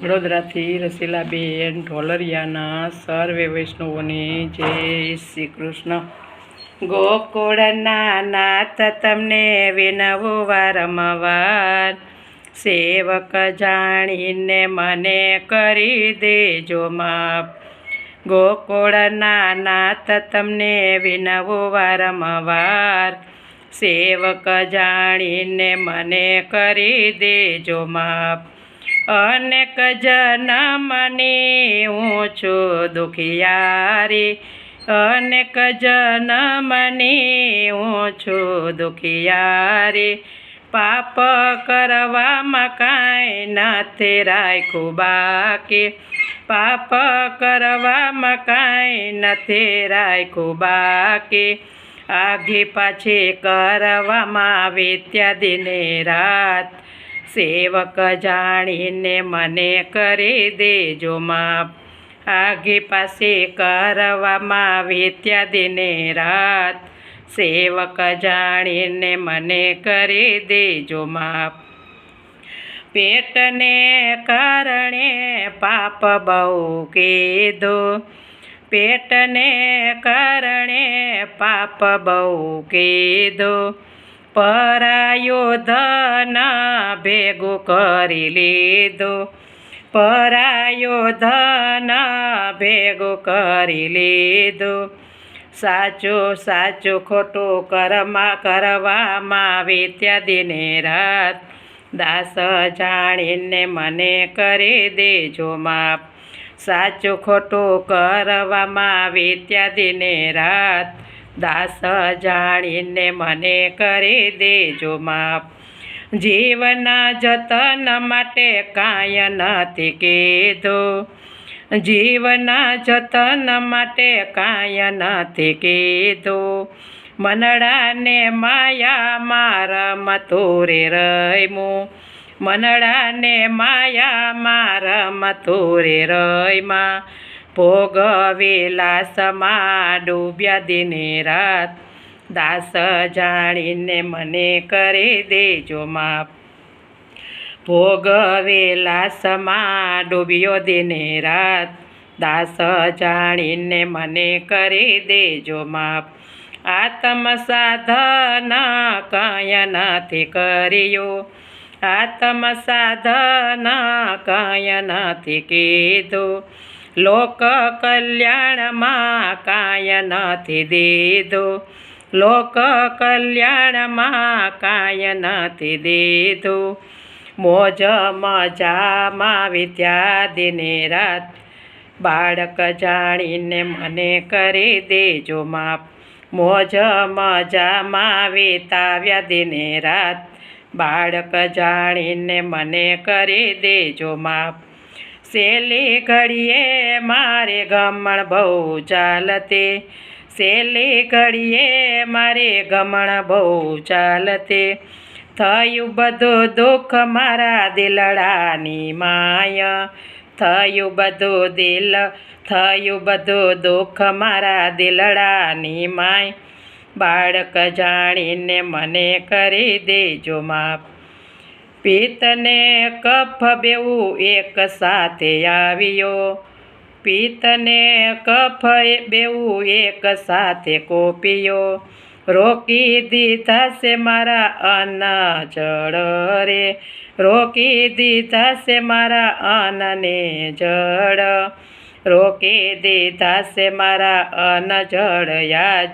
વડોદરાથી રસીલાબેન ઢોલરિયાના સર્વે વૈષ્ણવોને જય શ્રી કૃષ્ણ. ગોકુળના નાથ તમને વિનવું વારંવાર સેવક જાણીને મને કરી દેજો માપ. ગોકુળના નાથ તમને વિનવું વારંવાર સેવક જાણીને મને કરી દેજો માફ અનેક જનમની હું છું દુખિયારી અનેક જનમની હું છું દુખિયારી પાપ કરવામાં કાંઈ નથી રાખ્યું બાકી. પાપ કરવામાં કાંઈ નથી રાખ્યું બાકી. આઘી પાછી કરવામાં આવી ત્યાદિને રાત. સેવક જાણીને મને કરી દેજો માપ. આઘી પાસે કરવામાં આવી ત્યાદિને રાત. સેવક જાણીને મને કરી દેજો માપ. પેટને કારણે પાપ બહુ કીધો. પેટને કારણે પાપ બહુ કીધું. પરાયો ભેગું કરી લીધું. પરાયો ધન ભેગું કરી લીધું. સાચું સાચું, ખોટું કરમાં કરવામાં આવી ત્યાદિને રાત. દાસ જાણીને મને કરી દેજો માપ. સાચું, ખોટું કરવામાં આવી ત્યાદિને રાત. દાસ જાણીને મને કરી દેજો માપ જીવના જતન માટે કાંઈ નથી કીધું. જીવના જતન માટે કાંઈ નથી કીધું. મનડાને માયા મારા મથુરે રમ્યું. મનડાને માયા મારા મથુરે રમ્યા. ભોગ વિલાસમાં ડૂબ્યા દિને રાત. દાસ જાણીને મને કરી દેજો માપ. ભોગ વિલાસમાં ડૂબ્યો દિને રાત. દાસ જાણીને મને કરી દેજો માપ. આત્મ સાધન કયા નથી કર્યું. આત્મ સાધન કયા નથી કીધું. લોક કલ્યાણમાં કાંઈ નથી દીધું લોક કલ્યાણમાં કાંઈ નથી દીધું મોજ મજામાં વિદ્યા દિને રાત બાળક જાણીને મને કરી દેજો માપ મોજ મજામાં વિતાવ્યા દિને રાત બાળક જાણીને મને કરી દેજો માપ સેલી ઘડીએ મારે ગમણ બહુ ચાલતે. સેલી ઘડીએ મારે ગમણ બહુ ચાલતે. થયું બધું દુઃખ મારા દિલડાની માય. થયું બધું દિલ, થયું બધું દુઃખ મારા દિલડાની માય. બાળક જાણીને મને કરી દેજો માપ પિત્તને કફ બેવું એક સાથે આવ્યો. પિત્તને કફ બેવું એક સાથે કોપીયો. રોકી દીધા છે મારા અન્ન જળ રે. રોકી દીધા છે મારા અન્નને જળ. રોકી દીધા છે મારા અન જળ યાજ.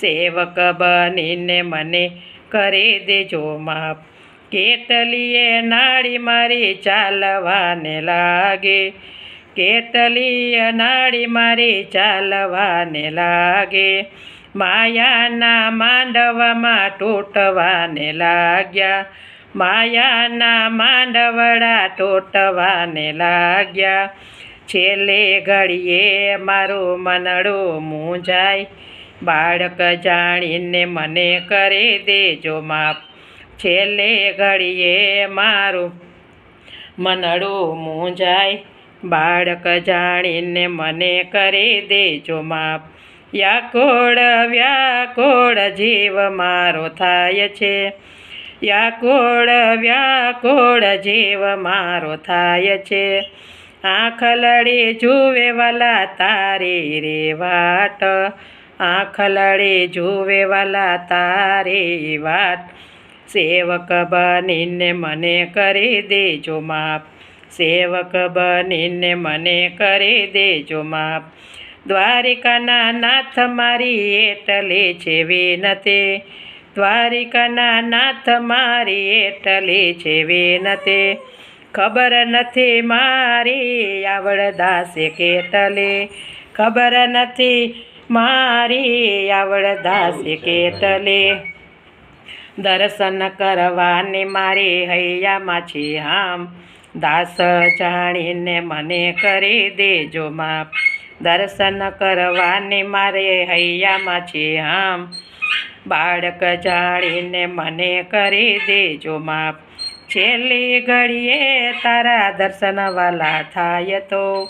સેવક બનીને મને કરી દેજો માપ કેટલીએ નાડી મારી ચાલવાને લાગે. કેટલીએ નાડી મારી ચાલવાને લાગે. માયાના માંડવામાં તૂટવાને લાગ્યા. માયાના માંડવડા તૂટવાને લાગ્યા. છેલ્લે ઘડીએ મારું મનડું મૂંઝાય. બાળક જાણીને મને કરી દેજો માપ છેલ્લે ઘડીએ મારું મનડું મૂંઝાય. બાળક જાણીને મને કરી દેજો માપ યાકોળ, વ્યાકોળ, જીવ મારો થાય છે. યાકોળ, વ્યાકોળ, જીવ મારો થાય છે. આંખ લડી જુએ વાલા તારી રે વાટ. આંખ લડી જુએ વાલા તારી વાટ. સેવક બનીને મને કરી દેજો માપ. સેવક બનીને મને કરી દેજો માપ. દ્વારિકાના નાથ મારી એટલે છે વિનતી. દ્વારિકાના નાથ મારી એટલે છે વિનતી. ખબર નથી મારી આવડદાસે કેટલે ખબર નથી મારી આવડદાસે કેટલે દર્શન કરવાની મારી હૈયામાં છે આમ. દાસ જાણીને મને કરી દેજો માપ. દર્શન કરવાની મારે હૈયામાં છે આમ. બાળક જાણીને મને કરી દેજો માપ. છેલ્લી ઘડીએ તારા દર્શન વાલા થાય તો.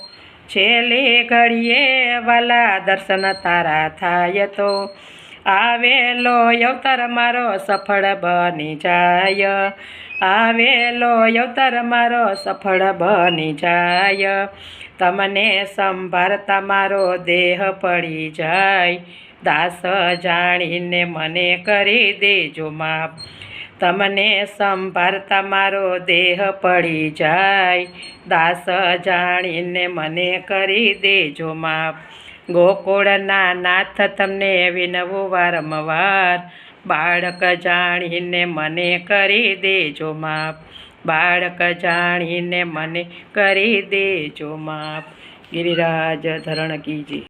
છેલ્લી ઘડીએ વાલા દર્શન તારા થાય તો. આવેલો અવતાર મારો સફળ બની જાય. આવેલો અવતાર મારો સફળ બની જાય. તમને સંભાળતા મારો દેહ પડી જાય. દાસ જાણીને મને કરી દેજો માપ તમને સંભાળતા મારો દેહ પડી જાય. દાસ જાણીને મને કરી દેજો માપ ગોકુળના નાથ તમને વિનવું વારંવાર બાળક જાણીને મને કરી દેજો માપ બાળક જાણીને મને કરી દેજો માપ ગિરિરાજ ધરણ કીજી.